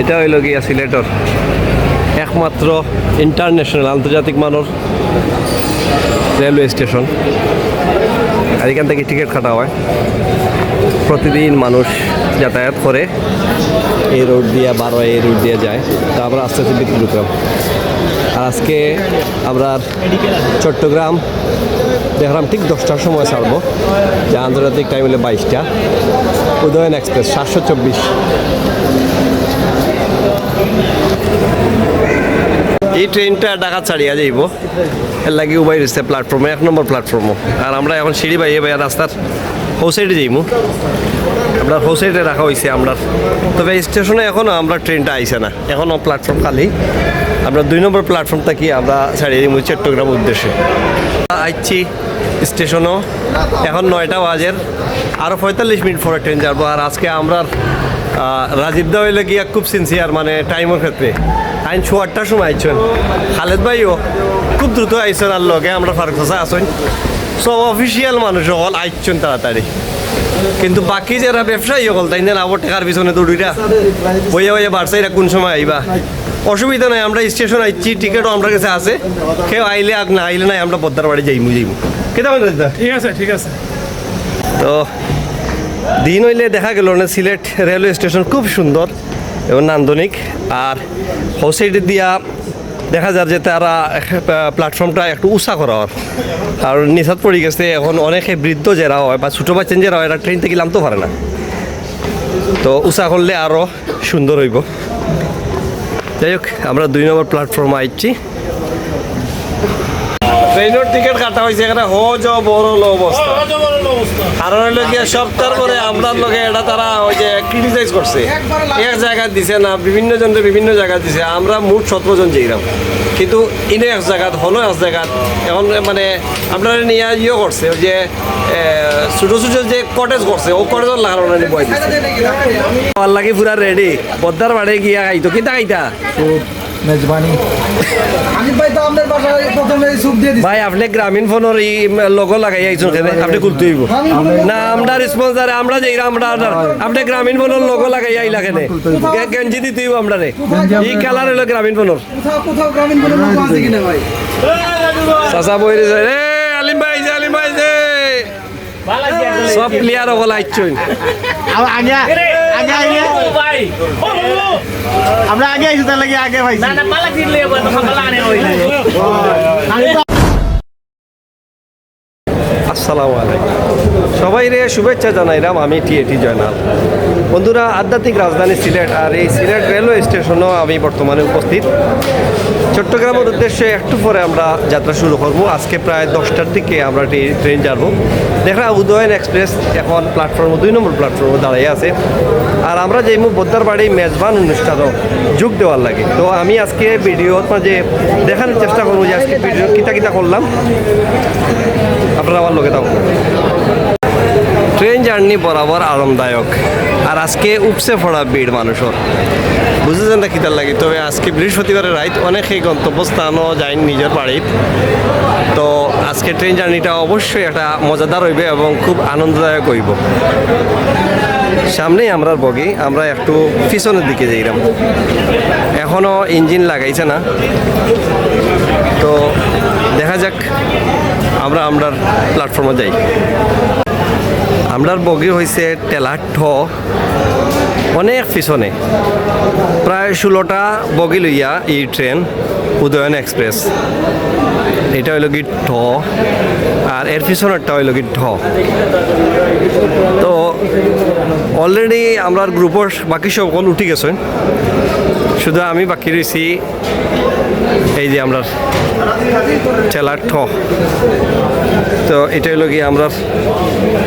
এটা হইল গিয়া সিলেটর। একমাত্র ইন্টারন্যাশনাল আন্তর্জাতিক মানের রেলওয়ে স্টেশন আর এখান থেকে টিকিট কাটা হয়। প্রতিদিন মানুষ যাতায়াত করে। এই রোড দিয়ে বারো এই রোড দিয়ে যায়। তা আমরা আস্তে আস্তে ভিতরে ঢুকলাম আর আজকে আমরা চট্টগ্রাম দেখলাম ঠিক দশটার সময় ছাড়বো। যে আন্তর্জাতিক টাইম হলে বাইশটা। উদয়ন এক্সপ্রেস সাতশো চব্বিশ। এই ট্রেনটা ঢাকা ছাড়িয়া যাইব। এর লাগে উবাই রয়েছে প্ল্যাটফর্মে এক নম্বর প্ল্যাটফর্মও আর আমরা এখন সিঁড়ি বাইয়ে বাইয়া রাস্তার হৌ সাইডে যাইমু। আপনার হৌ সাইডে রাখা হয়েছে আমরা তবে স্টেশনে এখনও আমরা ট্রেনটা আইসে না। এখনও প্ল্যাটফর্ম খালি। আমরা দুই নম্বর প্ল্যাটফর্ম থাকি আমরা ছাড়িয়ে দিই চট্টগ্রাম উদ্দেশ্যে। আইছি স্টেশনও এখন নয়টা বাজের। আরও পঁয়তাল্লিশ মিনিট পরে ট্রেন যাব। আর আজকে আমরা রাজীব দা হইলে গিয়া খুব সিনসিয়ার মানে টাইমের ক্ষেত্রে। আইন ছো আটটার সময় আইছেন। খালেদ ভাইও খুব দ্রুত আইছেন আর লগে আমরা ফারুক আসেন সব অফিসিয়াল মানুষ সকল আইছেন তাড়াতাড়ি। কিন্তু বাকি যারা ব্যবসায়ী সকল তাই না? আবার টাকার পিছনে দৌড়িরা। বইয়া বইয়া বাড়সাইরা কোন সময় আইবা? অসুবিধা নাই আমরা স্টেশন আইছি টিকিটও আমরা কাছে আছে। কেউ আইলে আর না আইলে নাই আমরা পদ্মার বাড়ি যাইমু যাইমু। কেটা মানে ঠিক আছে ঠিক আছে। তো দিন হইলে দেখা গেল না সিলেট রেলওয়ে স্টেশন খুব সুন্দর। এবং নান্দনিক। আর হোসাইডে দিয়া দেখা যায় যে তারা প্ল্যাটফর্মটা একটু উষা করা হয়। আর নিশাত পড়ে গেছে, এখন অনেকে বৃদ্ধ যারা হয় বা ছোটো বাচ্চা যারা হয়, এরা ট্রেন থেকে নামতে পারে না। তো উষা করলে আরও সুন্দর হইব। যাই হোক, আমরা দুই নম্বর প্ল্যাটফর্মে আইছি। ট্রেনের টিকিট কাটা হয়েছে এখানে হজ বড় লো অবস্থা। কারণ হইল গিয়ে সপ্তাহ পরে আপনার লগে এটা তারা ওই যে ক্রিটিসাইজ করছে। এক জায়গায় দিছে না বিভিন্ন জনকে বিভিন্ন জায়গায় দিছে। আমরা মোট সতেরো জন যাইলাম কিন্তু ইনে এক জায়গাত হলো এক জায়গাত। এখন মানে আপনারা নিয়ে ইয়ে করছে ওই যে ছোটো ছোটো যে কটেজ করছে ও কটেজের লাগানো বই দিছে। আমার লাগে পুরা রেডি পদ্মার বাড়ি গিয়া খাইতো কিন্তু খাইতা মেজবানি। ভাই তো আপনার বাসায় প্রথমে সুপ দিয়ে ভাই আপনি গ্রামীণ ফোনের এই লোগো লাগাই একজন খেলে আপনি খুলতে হইব। না আমরা রেসপন্সার আমরা যাই আমরা আপনি গ্রামীণ ফোনের লোগো লাগাই আইলা খেলে গেঞ্জি দিতে হইব আমরা রে। এই কালার হলো গ্রামীণ ফোনের। কোথাও কোথাও গ্রামীণ কোনো লোক আছে কিনা ভাই? চাচা বই রে রে আলিম ভাই যে আলিম ভাই যে! সব প্লেয়ার হল আইছুন আগে আগে আগে। আমরা আগে আইছি তার লাগে আগে ভাই আসসালামু আলাইকুম। সবাই রে শুভেচ্ছা জানাইলাম আমি টিএটি জয়নাল। বন্ধুরা, আধ্যাত্মিক রাজধানী সিলেট আর এই সিলেট রেলওয়ে স্টেশনও আমি বর্তমানে উপস্থিত। চট্টগ্রামের উদ্দেশ্যে একটু পরে আমরা যাত্রা শুরু করব। আজকে প্রায় দশটার দিকে আমরা ট্রে- ট্রেন যাব। দেখা উদয়ন এক্সপ্রেস এখন প্ল্যাটফর্ম, দুই নম্বর প্ল্যাটফর্মে দাঁড়িয়ে আছে। আর আমরা যেই বোদ্দার বাড়ি মেজবান অনুষ্ঠানও যোগ দেওয়ার লাগে। তো আমি আজকে ভিডিওর মাঝে দেখানোর চেষ্টা করব যে আজকে ভিডিও কিতা কিতা করলাম, আপনারা আমার লোকে থাকুন। ট্রেন জার্নি বরাবর আরামদায়ক। আর আজকে উপসে পড়া ভিড় মানুষের। বুঝেছেন না কিতার লাগে? তবে আজকে বৃহস্পতিবারের রাইত অনেকে গন্তব্যস্থানও যায় নিজের বাড়ির। তো আজকে ট্রেন জার্নিটা অবশ্যই একটা মজাদার হইবে এবং খুব আনন্দদায়ক হইব। সামনেই আমরা বগি, আমরা একটু পিছনের দিকে যাইলাম এখনও ইঞ্জিন লাগাইছে না। তো দেখা যাক, আমরা আমরার প্ল্যাটফর্মে যাই। আমরার বগি হয়েছে টেলার ঠ। অনেক পিছনে। প্রায় ষোলোটা বগি লইয়া এই ট্রেন উদয়ন এক্সপ্রেস। এটা হইল কি ঠ আর এর পিছনেরটা হইল কি ঢ। তো অলরেডি আমরা গ্রুপের বাকি সকল উঠি গেছেন। শুধু আমি বাকি রয়েছি এই যে আমরা ঠেলার ঠ। তো এটাই হলো গিয়ে আমরা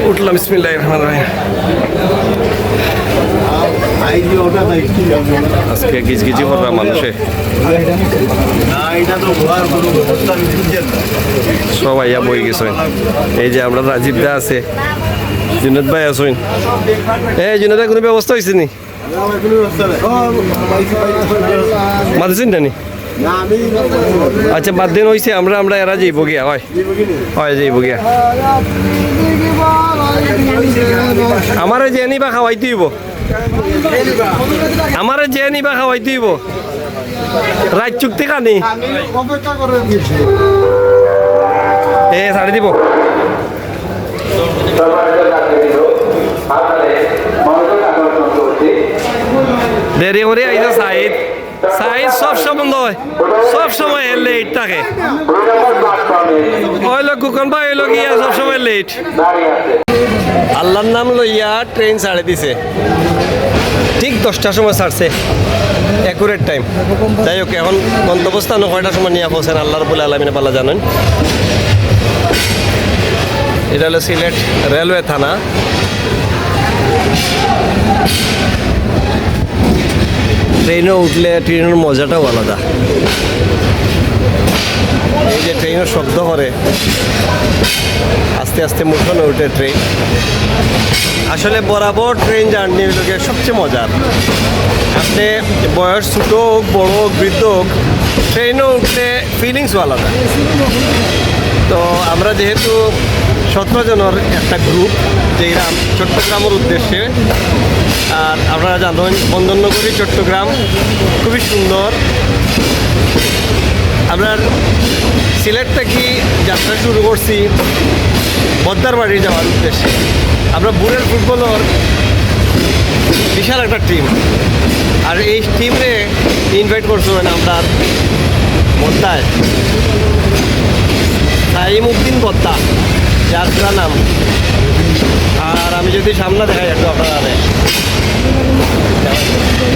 উঠলাম। ইসমিল্লাহ রহমান রহিম। আজকে গিজগিজি করবা মানুষে। সবাই বই গেছেন এই যে আমরা রাজীব দা আছে, জুনেদ ভাই আসুন এই জুনেদ কোনো ব্যবস্থা হয়েছে নি? মাঝে নি? আচ্ছা বাদ দিন হয়েছে আমরা আমরা এরা যাইব গিয়া হয়। হয় যাইব গিয়া আমার যে নিবা খাওয়াইতে হইব। আমার যে নিবা খাওয়াই দিব রাত চুক্তি কানি এ, ছাড়ি দিব। দেরি করে আইসা সাইদ। সাইদ সব সময় সব সময় লেট থাকে। ওই লোক কুকন ভাই, ওই লোক ইয়া সব সময় লেট আল্লাহর নাম লইয়া ট্রেন ছাড়ে দিছে। ঠিক দশটার সময় ছাড়ছে। অ্যাকুরেট টাইম যাই হোক, এখন গন্তব্যস্থান কয়টার সময় নিয়ে পৌঁছেন? আল্লাহর বলে আলমিনে পাল্লা জানেন। এটা হলো সিলেট রেলওয়ে থানা। ট্রেনে উঠলে ট্রেনের মজাটাও আলাদা। এই যে ট্রেনের শব্দ করে, আস্তে আস্তে মুঠোনে উঠে ট্রেন। আসলে বরাবর ট্রেন জার্নি গিয়ে সবচেয়ে মজার। আপনি বয়স ছোটো হোক, বড় হোক, বৃদ্ধ হোক, ট্রেনে উঠলে ফিলিংসও আলাদা। তো আমরা যেহেতু সতেরো জনের একটা গ্রুপ যে গ্রাম চট্টগ্রামের উদ্দেশ্যে আর আপনারা জানেন, বন্দরনগরী, চট্টগ্রাম খুবই সুন্দর। আপনার সিলেট থেকে যাত্রা শুরু করছি? বদ্দার বাড়ি যাওয়ার উদ্দেশ্যে। আমরা বুড়ের ফুটবলের বিশাল একটা টিম আর এই টিমরে ইনভাইট করছিলেন আমরা বদ্দায় সাইমুদ্দিন বদ্দা যার পুরা নাম। আর আমি যদি সামনে দেখাই একটু আপনারা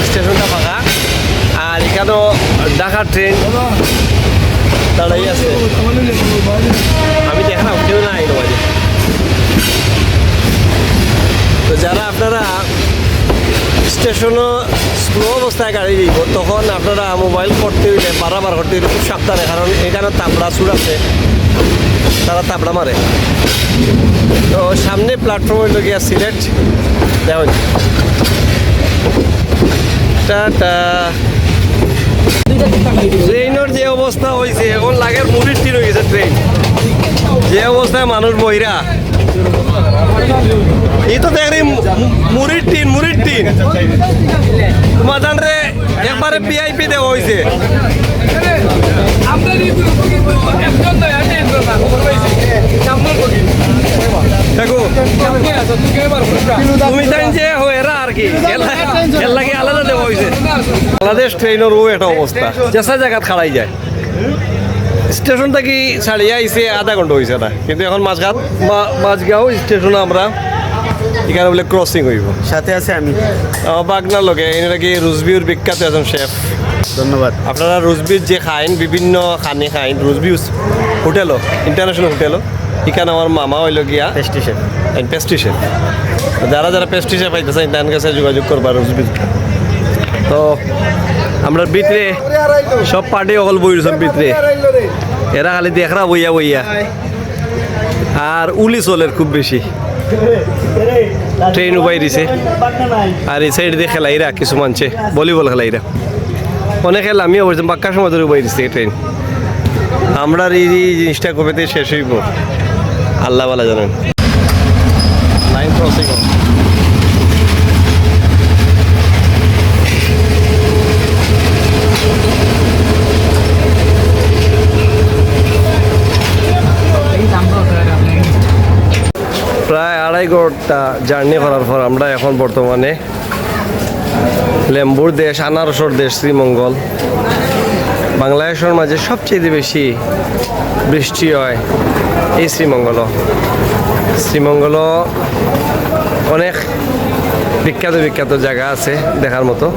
স্টেশনটা ফাঁকা। আর এখানেও ঢাকার ট্রেন দাঁড়াই আছে। আমি দেখলাম, কেউ নাই বাজে তো যারা আপনারা স্টেশনও স্লো অবস্থায় গাড়ি দিব তখন আপনারা মোবাইল করতে হইলে, বারবার করতে হইলে খুব সাবধানে, কারণ এখানে তাপড়া সুর আছে। তারা তাপড়া মারে। তো সামনে প্ল্যাটফর্ম হইল গিয়া সিলেট দেখুন। ট্রেনের যে অবস্থা হয়েছে এখন লাগে মুড়ির টিন হয়ে গেছে ট্রেন যে অবস্থায় মানুষ বইরা এই তো দেখি মুড়ির টিন মুড়ির টিন তোমার রে, একবারে ভিআইপি দেওয়া হয়েছে দেখো তুমি যে হয়েরা আর কি? এর আলাদা দেওয়া হয়েছে বাংলাদেশ ট্রেনের ও একটা অবস্থা। চেষ্টা জায়গাত খাড়াই যায়। স্টেশন থেকে ছাড়িয়ে আইসে আধা ঘণ্টা হয়েছে না। কিন্তু এখন মাঝঘাট মা- মাঝগাঁও স্টেশনে আমরা। এখানে বলে ক্রসিং হইব। সাথে আছে আমি। বাগনার লগে এনে নাকি রুজবিউর বিখ্যাত একজন শেফ ধন্যবাদ। আপনারা রুজবির যে খাইন বিভিন্ন খানি খাইন রুজবিউস হোটেলও ইন্টারন্যাশনাল হোটেলও। এখানে আমার মামা হইল গিয়া শেফ পেস্ট্রি শেফ যারা যারা পেস্ট্রি শেফ পাইতেছেন তাদের কাছে যোগাযোগ করবা রুজবির। তো আমরা ভিতরে সব পার্টি অকল বইরছেন ভিতরে। এরা খালি দেখরা বইয়া বইয়া। আর উলি চলের খুব বেশি। ট্রেন উবাই দিছে। আর এই সাইড দিয়ে খেলাইরা কিছু মানছে। ভলিবল খেলাইরা। অনেক আমিও বলছিলাম বাক্কার সময় ধরে উবাই দিচ্ছে ট্রেন আমরা এই এই জিনিসটা কবেতে শেষ হইব। আল্লাহ বালা জানেন। লাইন ক্রসিং প্রায় আড়াই ঘণ্টা জার্নি করার পর আমরা এখন বর্তমানে লেম্বুর দেশ, আনারসর দেশ, শ্রীমঙ্গল। বাংলাদেশের মাঝে সবচেয়ে বেশি বৃষ্টি হয় এই শ্রীমঙ্গল। শ্রীমঙ্গল অনেক বিখ্যাত বিখ্যাত জায়গা আছে দেখার মতো।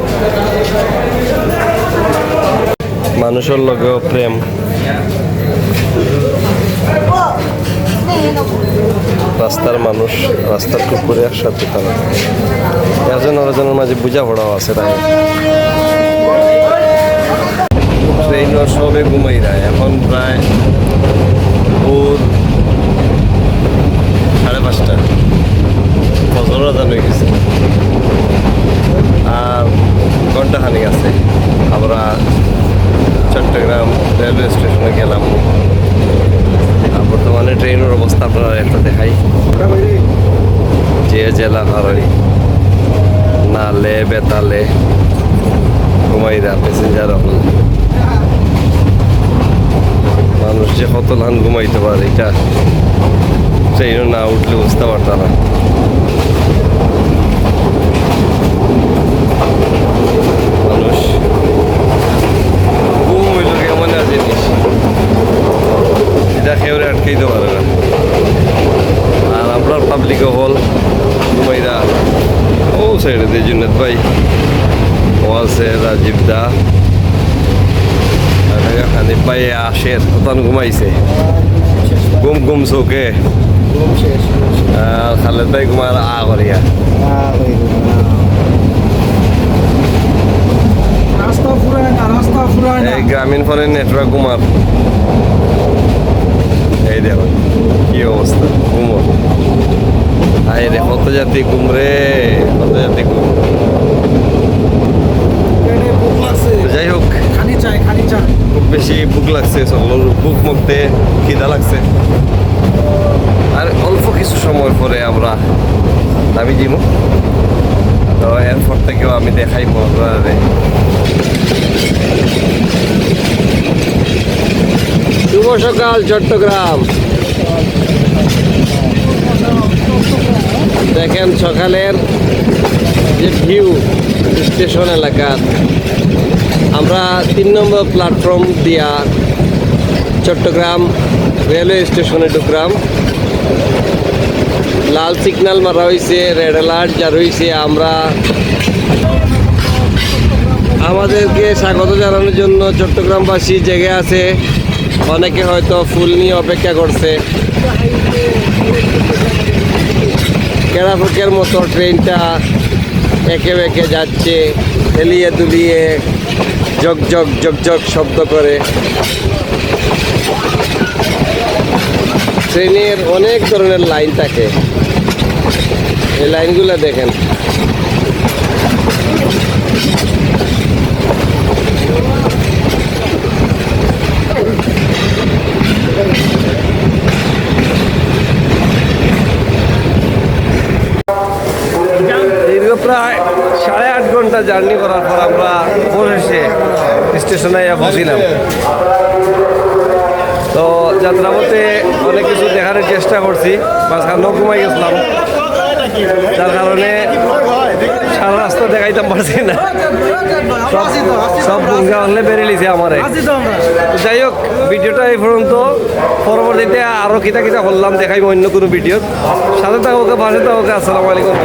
মানুষের লগেও প্রেম। রাস্তার মানুষ, রাস্তার কুকুরে একসাথে তারা। একজন আরেকজনের মাঝে বোঝাপড়াও আছে তাই ট্রেন সবে ঘুমাই রায় এখন প্রায় ভোর সাড়ে পাঁচটা। ফজর আজান হয়ে গেছে আর ঘণ্টা খানিক আছে আমরা চট্টগ্রাম রেলওয়ে স্টেশনে গেলাম আর বর্তমানে ট্রেনের অবস্থা আপনারা একটা দেখাই যে জেলা হারারি নালে বেতালে ঘুমাইরা প্যাসেঞ্জার হল মানুষ যে কত লান ঘুমাইতে পারে এটা ট্রেনও না উঠলে বুঝতে পারতাম না। জিনিস এটা না। আর আপনার পাবলিক হল, ঘুমাইরা। ও সাইডে দিয়ে জুন্নত ভাই। ও রাজীব দা। হানিফ ভাই আসের কতন ঘুমাইছে। ঘুম ঘুম চোখে আর খালেদ ভাই ঘুমার আ করিয়া এই গ্রামীণ ফোনের নেটওয়ার্ক ঘুমার এই দেখুন কি অবস্থা ঘুমোর আই রে কত জাতি ঘুম রে কত জাতি ঘুম পেটে ভুক লাগছে যাই হোক খানি চাই খানি চাই খুব বেশি ভুক লাগছে বুক মুখতে খিদা লাগছে। আর অল্প কিছু সময় পরে আমরা নামি দিব। তো এরপর থেকেও আমি দেখাই আপনাদের। শুভ সকাল, চট্টগ্রাম। দেখেন সকালের যে ভিউ স্টেশন এলাকার। আমরা তিন নম্বর প্ল্যাটফর্ম দিয়া চট্টগ্রাম রেলওয়ে স্টেশনে ঢুকলাম লাল সিগন্যাল মারা হয়েছে রেড অ্যালার্ট যা রয়েছে আমরা আমাদেরকে স্বাগত জানানোর জন্য চট্টগ্রামবাসী জেগে আছে। অনেকে হয়তো ফুল নিয়ে অপেক্ষা করছে। কেরাফুকের মতো ট্রেনটা একে বেঁকে যাচ্ছে, হেলিয়ে দুলিয়ে জগ জগ জগ জগ শব্দ করে। ট্রেনের অনেক ধরনের লাইন থাকে। এই লাইনগুলো দেখেন। দীর্ঘ প্রায় সাড়ে আট ঘণ্টা জার্নি করার পর আমরা অবশেষে স্টেশনে বসিলাম। তো যাত্রা যাত্রাপথে অনেক কিছু দেখার চেষ্টা করছি, মাঝখানেও ঘুমাই গেছিলাম। যার কারণে সারা রাস্তা দেখাইতাম পারছি না। সব বুঙ্গা হলে বেরিয়ে লিছে আমারে। যাই হোক, ভিডিওটা এই পর্যন্ত। পরবর্তীতে আরও কিতা কিতা করলাম, দেখাইব অন্য কোনো ভিডিও সাথে থাকোকে পাশে থাকোকে আসসালামু আলাইকুম।